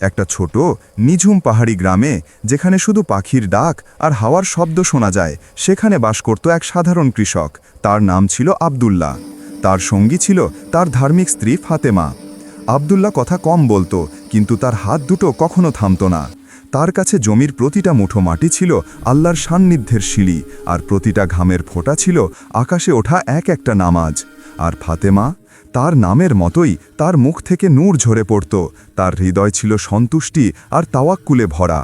একটা ছোট, নিঝুম পাহাড়ি গ্রামে, যেখানে শুধু পাখির ডাক আর হাওয়ার শব্দ শোনা যায়, সেখানে বাস করত এক সাধারণ কৃষক। তার নাম ছিল আবদুল্লাহ। তার সঙ্গী ছিল তার ধার্মিক স্ত্রী ফাতেমা। আবদুল্লাহ কথা কম বলতো, কিন্তু তার হাত দুটো কখনো থামত না। তার কাছে জমির প্রতিটা মুঠো মাটি ছিল আল্লাহর সান্নিধ্যের সিঁড়ি, আর প্রতিটা ঘামের ফোঁটা ছিল আকাশে ওঠা এক একটা নামাজ। আর ফাতেমা তার নামের মতোই তার মুখ থেকে নূর ঝরে পড়ত, তার হৃদয় ছিল সন্তুষ্টি আর তাওয়াক্কুলে ভরা।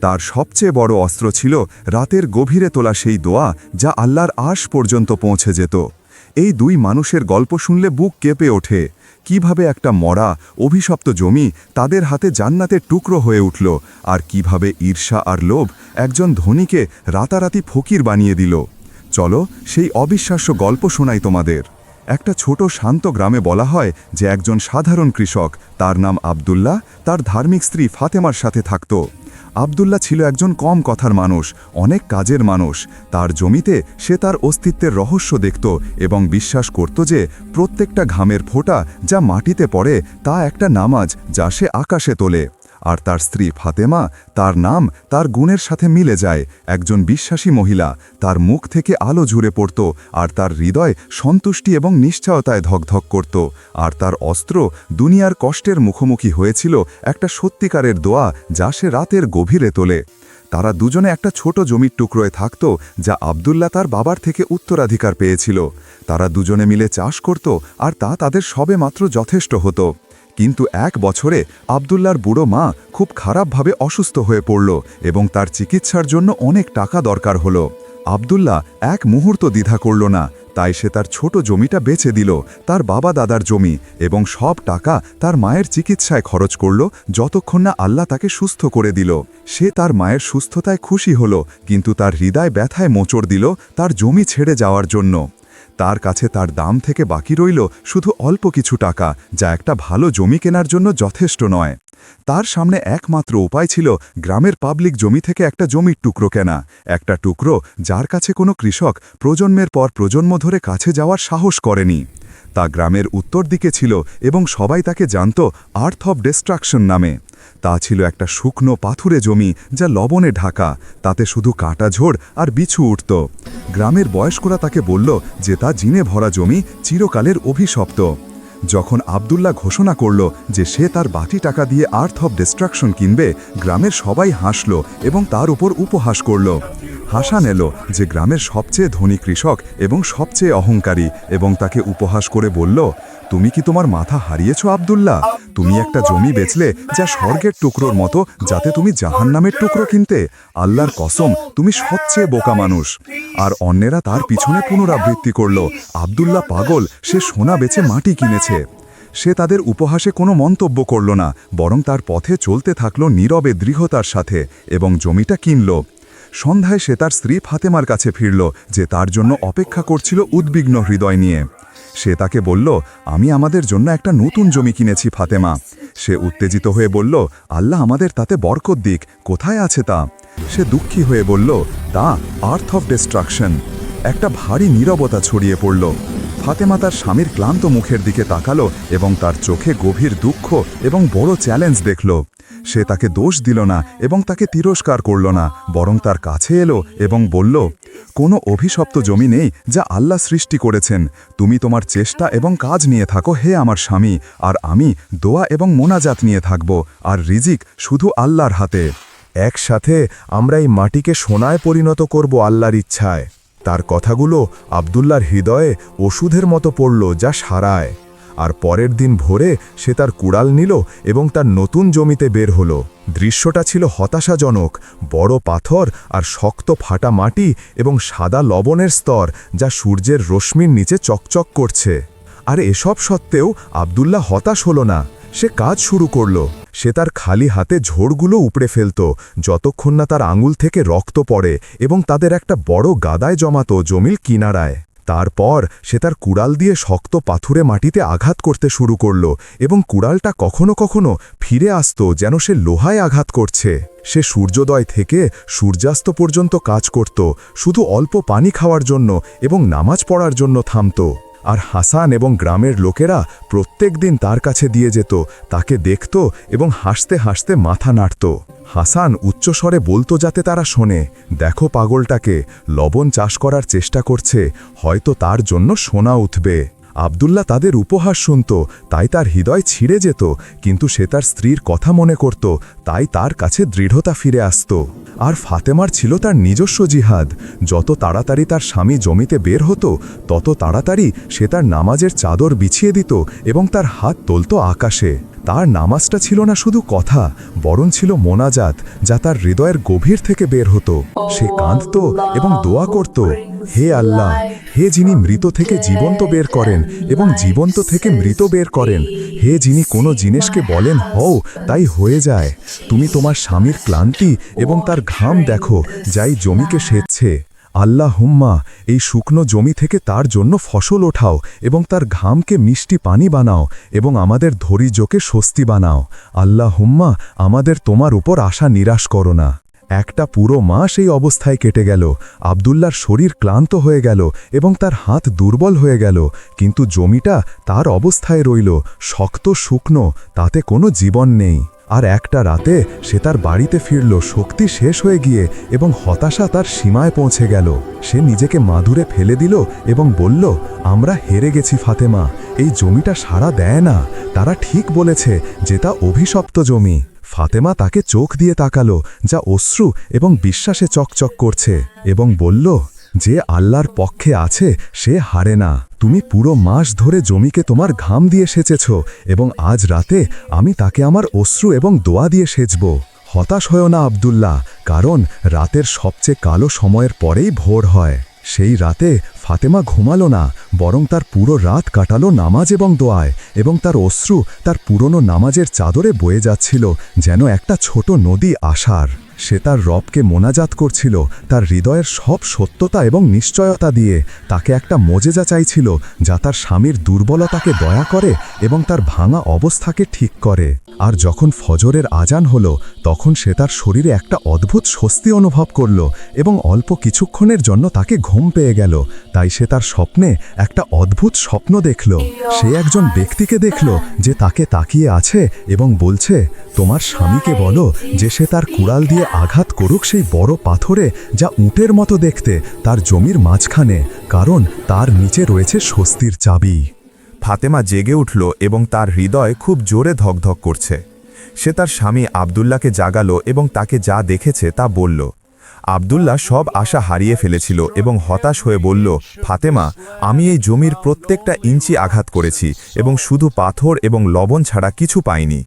তার সবচেয়ে বড় অস্ত্র ছিল রাতের গভীরে তোলা সেই দোয়া যা আল্লাহর আশ পর্যন্ত পৌঁছে যেত। এই দুই মানুষের গল্প শুনলে বুক কেঁপে ওঠে। কীভাবে একটা মরা, অভিশপ্ত জমি তাদের হাতে জান্নাতের টুকরো হয়ে উঠল আর কীভাবে ঈর্ষা আর লোভ একজন ধনীকে রাতারাতি ফকির বানিয়ে দিল। চলো সেই অবিশ্বাস্য গল্প শোনাই তোমাদের। একটা ছোট শান্ত গ্রামে বলা হয় যে একজন সাধারণ কৃষক, তার নাম আবদুল্লাহ, তার ধার্মিক স্ত্রী ফাতেমার সাথে থাকত। আবদুল্লাহ ছিল একজন কম কথার মানুষ, অনেক কাজের মানুষ। তার জমিতে সে তার অস্তিত্বের রহস্য দেখত এবং বিশ্বাস করত যে প্রত্যেকটা ঘামের ফোঁটা যা মাটিতে পড়ে তা একটা নামাজ যা সে আকাশে তোলে। আর তার স্ত্রী ফাতেমা তার নাম তার গুণের সাথে মিলে যায়। একজন বিশ্বাসী মহিলা তার মুখ থেকে আলো ঝুরে পড়ত আর তার হৃদয় সন্তুষ্টি এবং নিশ্চয়তায় ধকধক করত। আর তার অস্ত্র দুনিয়ার কষ্টের মুখোমুখি হয়েছিল একটা সত্যিকারের দোয়া যা সে রাতের গভীরে তোলে। তারা দুজনে একটা ছোট জমির টুকরোয় থাকত যা আবদুল্লাহ তার বাবার থেকে উত্তরাধিকার পেয়েছিল। তারা দুজনে মিলে চাষ করত আর তা তাদের সবে মাত্র যথেষ্ট হতো। কিন্তু এক বছরে আবদুল্লার বুড়ো মা খুব খারাপভাবে অসুস্থ হয়ে পড়ল এবং তার চিকিৎসার জন্য অনেক টাকা দরকার হলো। আবদুল্লাহ এক মুহূর্ত দ্বিধা করল না, তাই সে তার ছোট জমিটা বেচে দিল, তার বাবা দাদার জমি এবং সব টাকা তার মায়ের চিকিৎসায় খরচ করল যতক্ষণ না আল্লাহ তাকে সুস্থ করে দিল। সে তার মায়ের সুস্থতায় খুশি হল, কিন্তু তার হৃদয় ব্যথায় মোচড় দিল তার জমি ছেড়ে যাওয়ার জন্য। তার কাছে তার দাম থেকে বাকি রইল শুধু অল্প কিছু টাকা, যা একটা ভালো জমি কেনার জন্য যথেষ্ট নয়। তার সামনে একমাত্র উপায় ছিল গ্রামের পাবলিক জমি থেকে একটা জমির টুকরো কেনা, একটা টুকরো যার কাছে কোনো কৃষক প্রজন্মের পর প্রজন্ম ধরে কাছে যাওয়ার সাহস করেনি। তা গ্রামের উত্তর দিকে ছিল এবং সবাই তাকে জানত আর্থ অফ ডিস্ট্রাকশন নামে। তা ছিল একটা শুকনো পাথুরে জমি যা লবণে ঢাকা। তাতে শুধু কাটা ঝোড় আর বিছু উঠত। গ্রামের বয়স্করা তাকে বলল যে তা জিনে ভরা জমি চিরকালের অভিশপ্ত। যখন আবদুল্লাহ ঘোষণা করল যে সে তার বাটি টাকা দিয়ে আর্থ অব ডিস্ট্রাকশন কিনবে, গ্রামের সবাই হাসল এবং তার উপর উপহাস করল। হাসান এলো যে গ্রামের সবচেয়ে ধনী কৃষক এবং সবচেয়ে অহংকারী এবং তাকে উপহাস করে বলল, তুমি কি তোমার মাথা হারিয়েছ, আবদুল্লাহ? তুমি একটা জমি বেচলে যা স্বর্গের টুকরোর মতো, যাতে তুমি জাহান নামের টুকরো কিনতে। আল্লাহর কসম, তুমি সবচেয়ে বোকা মানুষ। আর অন্যেরা তার পিছনে পুনরাবৃত্তি করল, আবদুল্লাহ পাগল, সে সোনা বেচে মাটি কিনেছে। সে তাদের উপহাসে কোনো মন্তব্য করল না, বরং তার পথে চলতে থাকল নীরবে দৃঢ়তার সাথে এবং জমিটা কিনল। সন্ধ্যায় সে তার স্ত্রী ফাতেমার কাছে ফিরল, যে তার জন্য অপেক্ষা করছিল উদ্বিগ্ন হৃদয় নিয়ে। সে তাকে বলল, আমি আমাদের জন্য একটা নতুন জমি কিনেছি, ফাতেমা। সে উত্তেজিত হয়ে বলল, আল্লাহ আমাদের তাতে বরকত দিক, কোথায় আছে তা? সে দুঃখী হয়ে বলল, তা, আর্থ অফ ডিস্ট্রাকশন। একটা ভারী নীরবতা ছড়িয়ে পড়ল। ফাতেমা তার স্বামীর ক্লান্ত মুখের দিকে তাকালো এবং তার চোখে গভীর দুঃখ এবং বড় চ্যালেঞ্জ দেখল। সে তাকে দোষ দিল না এবং তাকে তিরস্কার করল না, বরং তার কাছে এলো এবং বলল, কোনো অভিশপ্ত জমি নেই যা আল্লাহ সৃষ্টি করেছেন। তুমি তোমার চেষ্টা এবং কাজ নিয়ে থাকো, হে আমার স্বামী, আর আমি দোয়া এবং মোনাজাত নিয়ে থাকব, আর রিজিক শুধু আল্লাহর হাতে। একসাথে আমরা এই মাটিকে সোনায় পরিণত করব আল্লাহর ইচ্ছায়। তার কথাগুলো আবদুল্লার হৃদয়ে ওষুধের মতো পড়ল যা সারায়। আর পরের দিন ভোরে সে তার কুড়াল নিল এবং তার নতুন জমিতে বের হলো। দৃশ্যটা ছিল হতাশাজনক। বড় পাথর আর শক্ত ফাটা মাটি এবং সাদা লবণের স্তর যা সূর্যের রশ্মির নিচে চকচক করছে। আর এসব সত্ত্বেও আবদুল্লাহ হতাশ হলো না। সে কাজ শুরু করল। সে তার খালি হাতে ঝোড়গুলো উপড়ে ফেলত। যতক্ষণ না তার আঙুল থেকে রক্ত পড়ে এবং তাদের একটা বড় গাদায় জমাতো জমিল কিনারায়। তারপর সে তার কুড়াল দিয়ে শক্ত পাথুরে মাটিতে আঘাত করতে শুরু করল এবং কুড়ালটা কখনো কখনো ফিরে আসত যেন সে লোহায় আঘাত করছে। সে সূর্যোদয় থেকে সূর্যাস্ত পর্যন্ত কাজ করত, শুধু অল্প পানি খাওয়ার জন্য এবং নামাজ পড়ার জন্য থামত। আর হাসান এবং গ্রামের লোকেরা প্রত্যেক দিন তার কাছে দিয়ে যেত, তাকে দেখত এবং হাসতে হাসতে মাথা নাড়ত। হাসান উচ্চস্বরে বলতো যাতে তারা শোনে, দেখো পাগলটাকে, লবণ চাষ করার চেষ্টা করছে, হয়তো তার জন্য সোনা উঠবে। আবদুল্লাহ তাদের উপহাস শুনত, তাই তার হৃদয় ছিঁড়ে যেত, কিন্তু সে তার স্ত্রীর কথা মনে করত, তাই তার কাছে দৃঢ়তা ফিরে আসত। আর ফাতেমার ছিল তার নিজস্ব জিহাদ, যত তাড়াতাড়ি তার স্বামী জমিতে বের হতো, তত তাড়াতাড়ি সে তার নামাজের চাদর বিছিয়ে দিত এবং তার হাত তুলত আকাশে। তার নামাজটা ছিল না শুধু কথা, বরং ছিল মোনাজাত, যা তার হৃদয়ের গভীর থেকে বের হতো। সে কাঁদত এবং দোয়া করত, হে আল্লাহ, হে যিনি মৃত থেকে জীবন্ত বের করেন এবং জীবন্ত থেকে মৃত বের করেন, হে যিনি কোনো জিনিসকে বলেন, হও, তাই হয়ে যায়। তুমি তোমার স্বামীর ক্লান্তি এবং তার ঘাম দেখো, যাই জমিকে সেচ্ছে আল্লাহ হুম্মা এই শুকনো জমি থেকে তার জন্য ফসল ওঠাও এবং তার ঘামকে মিষ্টি পানি বানাও এবং আমাদের ধৈর্যকে স্বস্তি বানাও। আল্লাহ হুম্মা আমাদের তোমার উপর আশা নিরাশ করো না। একটা পুরো মাস এই অবস্থায় কেটে গেল। আবদুল্লার শরীর ক্লান্ত হয়ে গেল এবং তার হাত দুর্বল হয়ে গেল। কিন্তু জমিটা তার অবস্থায় রইল, শক্ত শুকনো, তাতে কোনো জীবন নেই। আর একটা রাতে সে তার বাড়িতে ফিরল, শক্তি শেষ হয়ে গিয়ে এবং হতাশা তার সীমায় পৌঁছে গেল। সে নিজেকে মাদুরে ফেলে দিল এবং বলল, আমরা হেরে গেছি, ফাতেমা। এই জমিটা সাড়া দেয় না। তারা ঠিক বলেছে যে তা অভিশপ্ত জমি। ফাতেমা তাকে চোখ দিয়ে তাকালো, যা অশ্রু এবং বিশ্বাসে চকচক করছে এবং বলল যে আল্লাহর পক্ষে আছে, সে হারে না। তুমি পুরো মাস ধরে জমিকে তোমার ঘাম দিয়ে সেচেছ এবং আজ রাতে আমি তাকে আমার অশ্রু এবং দোয়া দিয়ে সেচব। হতাশ হয়েও না আবদুল্লাহ, কারণ রাতের সবচেয়ে কালো সময়ের পরেই ভোর হয়। সেই রাতে ফাতেমা ঘুমালো না, বরং তার পুরো রাত কাটালো নামাজ এবং দোয়ায় এবং তার অশ্রু তার পুরনো নামাজের চাদরে বয়ে যাচ্ছিল, যেন একটা ছোট নদী আসার সে তার রবকে মোনাজাত করছিল, তার হৃদয়ের সব সত্যতা এবং নিশ্চয়তা দিয়ে। তাকে একটা মজেজা চাইছিল, যা তার স্বামীর দুর্বলতাকে দয়া করে এবং তার ভাঙা অবস্থাকে ঠিক করে। আর যখন ফজরের আজান হল, তখন সে তার শরীরে একটা অদ্ভুত স্বস্তি অনুভব করল এবং অল্প কিছুক্ষণের জন্য তাকে ঘুম পেয়ে গেল। তাই সে তার স্বপ্নে একটা অদ্ভুত স্বপ্ন দেখল। সে একজন ব্যক্তিকে দেখল যে তাকে তাকিয়ে আছে এবং বলছে, তোমার স্বামীকে বলো যে সে তার কুড়াল দিয়ে আঘাত করুক সেই বড় পাথরে যা উটের মতো দেখতে তার জমির মাঝখানে, কারণ তার নিচে রয়েছে স্বস্তির চাবি। ফাতেমা জেগে উঠল এবং তার হৃদয় খুব জোরে ধকধক করছে। সে তার স্বামী আবদুল্লাকে জাগালো এবং তাকে যা দেখেছে তা বলল। আবদুল্লাহ সব আশা হারিয়ে ফেলেছিল এবং হতাশ হয়ে বলল, ফাতেমা, আমি এই জমির প্রত্যেকটা ইঞ্চি আঘাত করেছি এবং শুধু পাথর এবং লবণ ছাড়া কিছু পাইনি।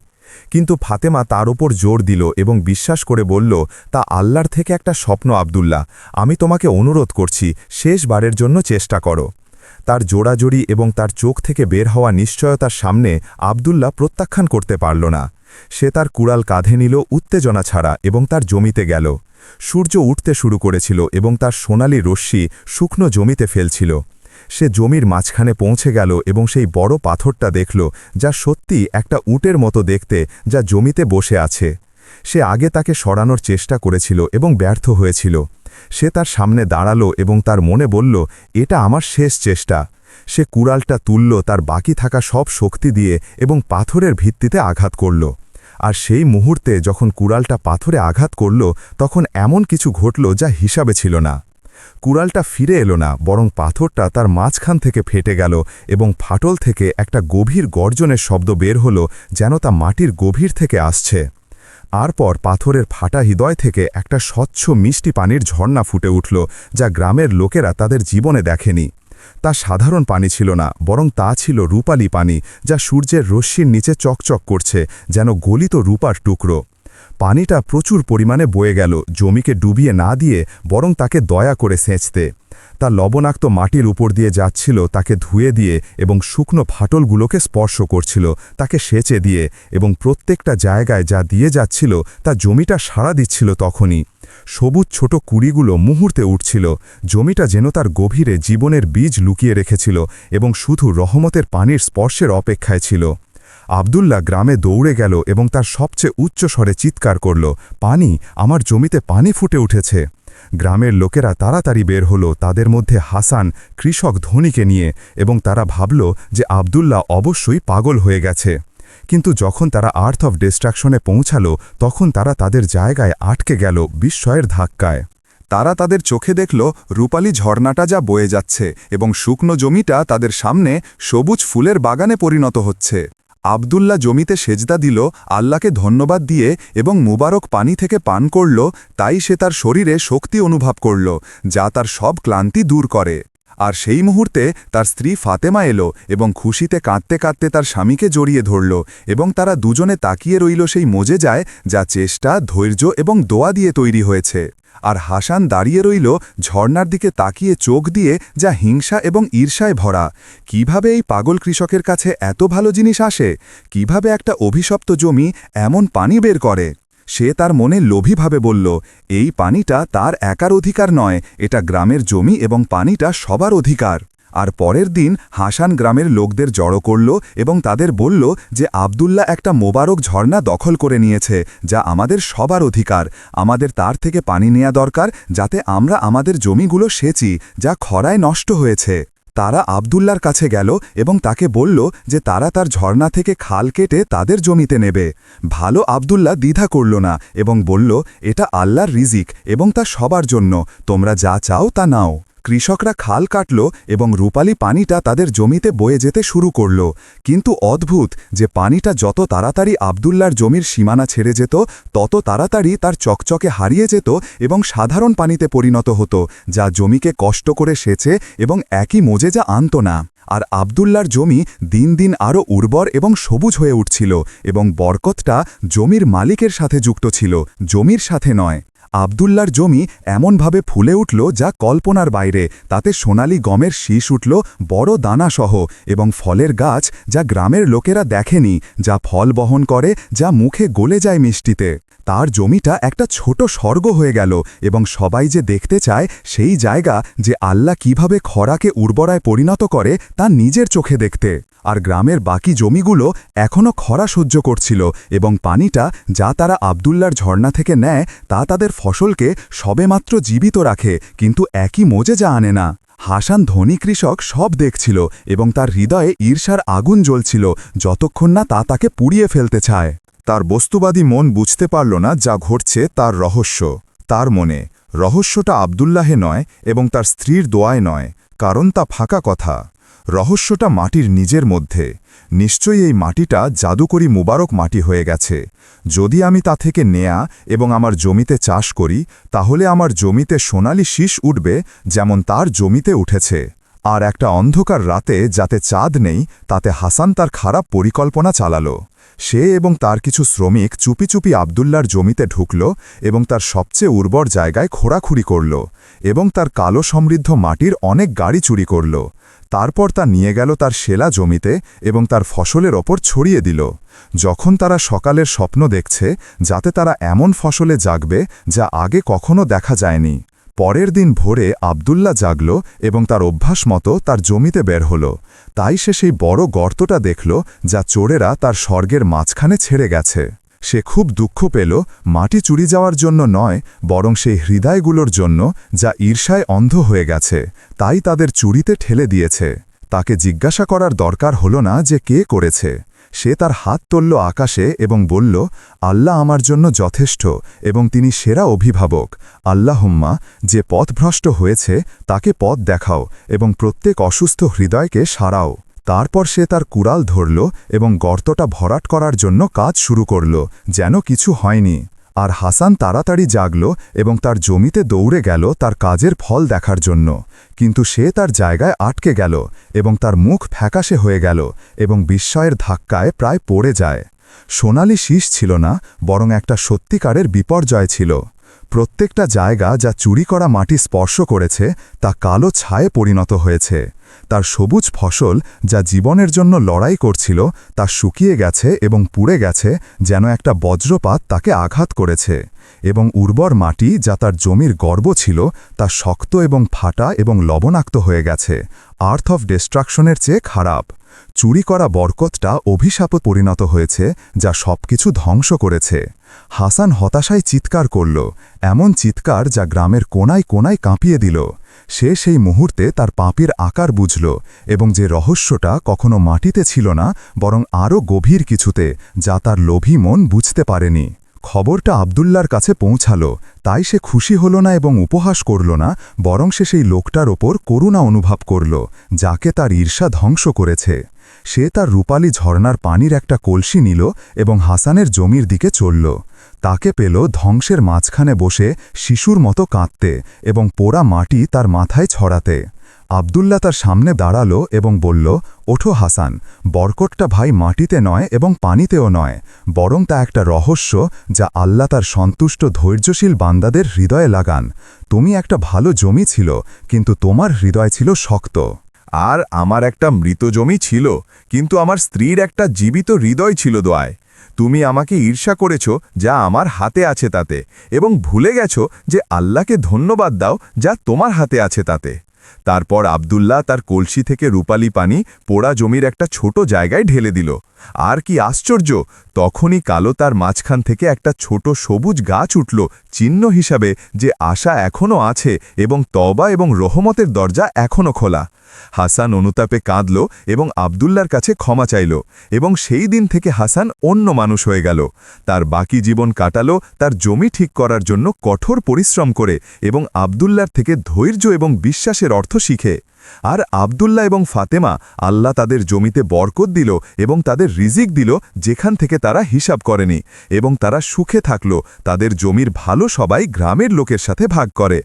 কিন্তু ফাতেমা তার উপর জোর দিল এবং বিশ্বাস করে বলল, তা আল্লাহর থেকে একটা স্বপ্ন, আবদুল্লাহ। আমি তোমাকে অনুরোধ করছি, শেষবারের জন্য চেষ্টা করো। তার জোড়াজোড়ি এবং তার চোখ থেকে বের হওয়া নিশ্চয়তার সামনে আবদুল্লাহ প্রত্যাখ্যান করতে পারল না। সে তার কুড়াল কাঁধে নিল, উত্তেজনা ছাড়া, এবং তার জমিতে গেল। সূর্য উঠতে শুরু করেছিল এবং তার সোনালি রশ্মি শুকনো জমিতে ফেলছিল। সে জমির মাঝখানে পৌঁছে গেল এবং সেই বড় পাথরটা দেখল যা সত্যি একটা উটের মতো দেখতে যা জমিতে বসে আছে। সে আগে তাকে সরানোর চেষ্টা করেছিল এবং ব্যর্থ হয়েছিল। সে তার সামনে দাঁড়াল এবং তার মনে বলল, এটা আমার শেষ চেষ্টা। সে কুড়ালটা তুলল, তার বাকি থাকা সব শক্তি দিয়ে এবং পাথরের ভিত্তিতে আঘাত করল। আর সেই মুহূর্তে যখন কুড়ালটা পাথরে আঘাত করল, তখন এমন কিছু ঘটল যা হিসাবে ছিল না। কুড়ালটা ফিরে এলো না, বরং পাথরটা তার মাঝখান থেকে ফেটে গেল এবং ফাটল থেকে একটা গভীর গর্জনের শব্দ বের হলো যেন তা মাটির গভীর থেকে আসছে। আরপর পাথরের ফাটা হৃদয় থেকে একটা স্বচ্ছ মিষ্টি পানির ঝর্ণা ফুটে উঠল যা গ্রামের লোকেরা তাদের জীবনে দেখেনি। তা সাধারণ পানি ছিল না, বরং তা ছিল রূপালি পানি যা সূর্যের রশ্মির নিচে চকচক করছে যেন গলিত রূপার টুকরো। পানিটা প্রচুর পরিমাণে বয়ে গেল, জমিকে ডুবিয়ে না দিয়ে বরং তাকে দয়া করে সেঁচতে। তা লবণাক্ত মাটির উপর দিয়ে যাচ্ছিল, তাকে ধুয়ে দিয়ে এবং শুকনো ফাটলগুলোকে স্পর্শ করছিল, তাকে সেচে দিয়ে এবং প্রত্যেকটা জায়গায় যা দিয়ে যাচ্ছিল, তা জমিটা সাড়া দিচ্ছিল তখনই। সবুজ ছোট কুড়িগুলো মুহূর্তে উঠছিল, জমিটা যেন তার গভীরে জীবনের বীজ লুকিয়ে রেখেছিল এবং শুধু রহমতের পানির স্পর্শের অপেক্ষায় ছিল। আবদুল্লাহ গ্রামে দৌড়ে গেল এবং তার সবচেয়ে উচ্চ স্বরে চিৎকার করল, পানি, আমার জমিতে পানি ফুটে উঠেছে। গ্রামের লোকেরা তাড়াতাড়ি বের হলো, তাদের মধ্যে হাসান, কৃষক ধনীকে নিয়ে, এবং তারা ভাবল যে আবদুল্লাহ অবশ্যই পাগল হয়ে গেছে। কিন্তু যখন তারা আর্থ অফ ডিস্ট্রাকশনে পৌঁছালো, তখন তারা তাদের জায়গায় আটকে গেল বিস্ময়ের ধাক্কায়। তারা তাদের চোখে দেখল রূপালী ঝর্ণাটা যা বয়ে যাচ্ছে এবং শুকনো জমিটা তাদের সামনে সবুজ ফুলের বাগানে পরিণত হচ্ছে। আবদুল্লাহ জমিতে সেজদা দিল, আল্লাহকে ধন্যবাদ দিয়ে এবং মুবারক পানি থেকে পান করল, তাই সে তার শরীরে শক্তি অনুভব করল, যা তার সব ক্লান্তি দূর করে। আর সেই মুহূর্তে তার স্ত্রী ফাতেমা এলো এবং খুশিতে কাঁদতে কাঁদতে তার স্বামীকে জড়িয়ে ধরল এবং তারা দুজনে তাকিয়ে রইল সেই মজে যায়, যা চেষ্টা, ধৈর্য এবং দোয়া দিয়ে তৈরি হয়েছে। আর হাসান দাঁড়িয়ে রইল ঝর্নার দিকে তাকিয়ে চোখ দিয়ে যা হিংসা এবং ঈর্ষায় ভরা। কীভাবে এই পাগল কৃষকের কাছে এত ভালো জিনিস আসে? কীভাবে একটা অভিশপ্ত জমি এমন পানি বের করে? সে তার মনে লোভীভাবে বলল, এই পানিটা তার একার অধিকার নয়, এটা গ্রামের জমি এবং পানিটা সবার অধিকার। আর পরের দিন হাসান গ্রামের লোকদের জড়ো করল এবং তাদের বলল যে আবদুল্লাহ একটা মোবারক ঝর্ণা দখল করে নিয়েছে, যা আমাদের সবার অধিকার। আমাদের তার থেকে পানি নেয়া দরকার যাতে আমরা আমাদের জমিগুলো সেচি, যা খরায় নষ্ট হয়েছে। তারা আবদুল্লার কাছে গেল এবং তাকে বলল যে তারা তার ঝর্ণা থেকে খাল কেটে তাদের জমিতে নেবে। ভালো আবদুল্লাহ দ্বিধা করল না এবং বলল, এটা আল্লাহর রিজিক এবং তা সবার জন্য। তোমরা যা চাও তা নাও। কৃষকরা খাল কাটল এবং রূপালী পানিটা তাদের জমিতে বয়ে যেতে শুরু করল। কিন্তু অদ্ভুত যে পানিটা যত তাড়াতাড়ি আবদুল্লার জমির সীমানা ছেড়ে যেত, তত তাড়াতাড়ি তার চকচকে হারিয়ে যেত এবং সাধারণ পানিতে পরিণত হতো, যা জমিকে কষ্ট করে সেচে এবং একই মোজে যা আনত না। আর আবদুল্লার জমি দিন দিন আরও উর্বর এবং সবুজ হয়ে উঠছিল এবং বরকতটা জমির মালিকের সাথে যুক্ত ছিল, জমির সাথে নয়। আবদুল্লার জমি এমনভাবে ফুলে উঠল যা কল্পনার বাইরে। তাতে সোনালি গমের শীষ উঠল, বড় দানাসহ, এবং ফলের গাছ যা গ্রামের লোকেরা দেখেনি, যা ফল বহন করে, যা মুখে গলে যায় মিষ্টিতে। তার জমিটা একটা ছোট স্বর্গ হয়ে গেল এবং সবাই যে দেখতে চায় সেই জায়গা যে আল্লাহ কীভাবে খরাকে উর্বরায় পরিণত করে তা নিজের চোখে দেখতে। আর গ্রামের বাকি জমিগুলো এখনও খরা সহ্য করছিল এবং পানিটা যা তারা আবদুল্লার ঝর্ণা থেকে নেয় তা তাদের ফসলকে সবেমাত্র জীবিত রাখে, কিন্তু একই মোজে যা আনে না। হাসান ধনী কৃষক সব দেখছিল এবং তার হৃদয়ে ঈর্ষার আগুন জ্বলছিল যতক্ষণ না তা তাকে পুড়িয়ে ফেলতে চায়। তার বস্তুবাদী মন বুঝতে পারল না যা ঘটছে তার রহস্য। তার মনে, রহস্যটা আবদুল্লাহে নয় এবং তার স্ত্রীর দোয়ায় নয়, কারণ তা ফাঁকা কথা। রহস্যটা মাটির নিজের মধ্যে। নিশ্চয়ই এই মাটিটা জাদুকরি মুবারক মাটি হয়ে গেছে। যদি আমি তা থেকে নেয়া এবং আমার জমিতে চাষ করি, তাহলে আমার জমিতে সোনালি শীষ উঠবে যেমন তার জমিতে উঠেছে। আর একটা অন্ধকার রাতে যাতে চাঁদ নেই, তাতে হাসান তার খারাপ পরিকল্পনা চালালো। সে এবং তার কিছু শ্রমিক চুপি চুপি আবদুল্লার জমিতে ঢুকল এবং তার সবচেয়ে উর্বর জায়গায় খোঁড়াখুড়ি করল এবং তার কালো সমৃদ্ধ মাটির অনেক গাড়ি চুরি করল। তারপর তা নিয়ে গেল তার সেলা জমিতে এবং তার ফসলের ওপর ছড়িয়ে দিল। যখন তারা সকালের স্বপ্ন দেখছে, যাতে তারা এমন ফসলে জাগবে যা আগে কখনো দেখা যায়নি। পরের দিন ভোরে আবদুল্লা জাগল এবং তার অভ্যাস মতো তার জমিতে বের হল। তাই সে সেই বড় গর্তটা দেখল যা চোরেরা তার স্বর্গের মাঝখানে ছেড়ে গেছে। সে খুব দুঃখ পেল, মাটি চুরি যাওয়ার জন্য নয়, বরং সেই হৃদয়গুলোর জন্য যা ঈর্ষায় অন্ধ হয়ে গেছে, তাই তাদের চুরিতে ঠেলে দিয়েছে। তাকে জিজ্ঞাসা করার দরকার হল না যে কে করেছে। সে তার হাত তুলল আকাশে এবং বলল, আল্লাহ আমার জন্য যথেষ্ট এবং তিনি সেরা অভিভাবক। আল্লাহম্মা, যে পথভ্রষ্ট হয়েছে, তাকে পথ দেখাও এবং প্রত্যেক অসুস্থ হৃদয়কে সারাও। তারপর সে তার কুড়াল ধরল এবং গর্তটা ভরাট করার জন্য কাজ শুরু করল, যেন কিছু হয়নি। আর হাসান তাড়াতাড়ি জাগল এবং তার জমিতে দৌড়ে গেল তার কাজের ফল দেখার জন্য। কিন্তু সে তার জায়গায় আটকে গেল এবং তার মুখ ফ্যাকাশে হয়ে গেল এবং বিস্ময়ের ধাক্কায় প্রায় পড়ে যায়। সোনালি শীষ ছিল না, বরং একটা সত্যিকারের বিপর্যয় ছিল। প্রত্যেকটা জায়গা যা চুরি করা মাটি স্পর্শ করেছে, তা কালো ছায়ে পরিণত হয়েছে। তার সবুজ ফসল যা জীবনের জন্য লড়াই করছিল, তা শুকিয়ে গেছে এবং পুড়ে গেছে, যেন একটা বজ্রপাত তাকে আঘাত করেছে। এবং উর্বর মাটি যা তার জমির গর্ব ছিল, তা শক্ত এবং ফাটা এবং লবণাক্ত হয়ে গেছে। আর্থ অফ ডিস্ট্রাকশনের চেয়ে খারাপ। চুরি করা বরকতটা অভিশাপে পরিণত হয়েছে, যা সবকিছু ধ্বংস করেছে। হাসান হতাশায় চিৎকার করল, এমন চিৎকার যা গ্রামের কোনায় কোনায় কাঁপিয়ে দিল। সে সেই মুহূর্তে তার পাপের আকার বুঝল এবং যে রহস্যটা কখনো মাটিতে ছিল না, বরং আরও গভীর কিছুতে, যা তার লোভী মন বুঝতে পারেনি। খবরটা আবদুল্লার কাছে পৌঁছাল, তাই সে খুশি হল না এবং উপহাস করল না, বরং সে সেই লোকটার ওপর করুণা অনুভব করল, যাকে তার ঈর্ষা ধ্বংস করেছে। সে তার রূপালী ঝর্ণার পানির একটা কলসি নিল এবং হাসানের জমির দিকে চলল। তাকে পেল ধ্বংসের মাঝখানে বসে শিশুর মতো কাঁদতে এবং পোড়া মাটি তার মাথায় ছড়াতে। আবদুল্লা তার সামনে দাঁড়াল এবং বলল, ওঠো হাসান বরকটটা ভাই মাটিতে নয় এবং পানিতেও নয়, বরং তা একটা রহস্য যা আল্লাহ তার সন্তুষ্ট ধৈর্যশীল বান্দাদের হৃদয়ে লাগান। তুমি একটা ভালো জমি ছিল, কিন্তু তোমার হৃদয় ছিল শক্ত। আর আমার একটা মৃত জমি ছিল, কিন্তু আমার স্ত্রীর একটা জীবিত হৃদয় ছিল দোয়ায়। তুমি আমাকে ঈর্ষা করেছ যা আমার হাতে আছে তাতে, এবং ভুলে গেছ যে আল্লাহকে ধন্যবাদ দাও যা তোমার হাতে আছে তাতে। তারপর আবদুল্লাহ তার কলসি থেকে রূপালী পানি পোড়া জমির একটা ছোট জায়গায় ঢেলে দিল। আর কি আশ্চর্য, তখনই কালো তার মাঝখান থেকে একটা ছোট সবুজ গাছ উঠল চিহ্ন হিসাবে যে আশা এখনও আছে এবং তবা এবং রহমতের দরজা এখনও খোলা। হাসান অনুতাপে কাঁদল এবং আবদুল্লার কাছে ক্ষমা চাইল এবং সেই দিন থেকে হাসান অন্য মানুষ হয়ে গেল। তার বাকি জীবন কাটালো, তার জমি ঠিক করার জন্য কঠোর পরিশ্রম করে এবং আবদুল্লার থেকে ধৈর্য এবং বিশ্বাসের অর্থ শিখে। আর আবদুল্লাহ এবং ফাতেমা আল্লাহ তাদের জমিতে বরকত দিল এবং তাদের রিজিক দিল যেখান থেকে তারা হিসাব করেনি এবং তারা সুখে থাকল। তাদের জমির ভালো সবাই গ্রামের লোকের সাথে ভাগ করে।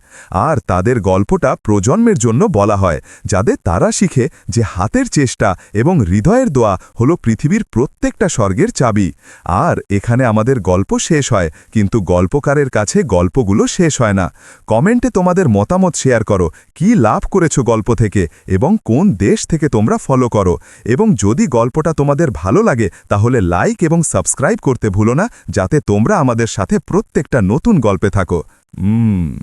আর তাদের গল্পটা প্রজন্মের জন্য বলা হয় যাতে তারা শিখে যে হাতের চেষ্টা এবং হৃদয়ের দোয়া হলো পৃথিবীর প্রত্যেকটা স্বর্গের চাবি। আর এখানে আমাদের গল্প শেষ হয়, কিন্তু গল্পকারের কাছে গল্পগুলো শেষ হয় না। কমেন্টে তোমাদের মতামত শেয়ার করো। কি লাভ করেছ গল্প থেকে? এবং কোন দেশ থেকে তোমরা ফলো করো। এবং যদি গল্পটা তোমাদের ভালো লাগে, তাহলে লাইক এবং সাবস্ক্রাইব করতে ভুলো না, যাতে তোমরা আমাদের সাথে প্রত্যেকটা নতুন গল্পে থাকো। উম।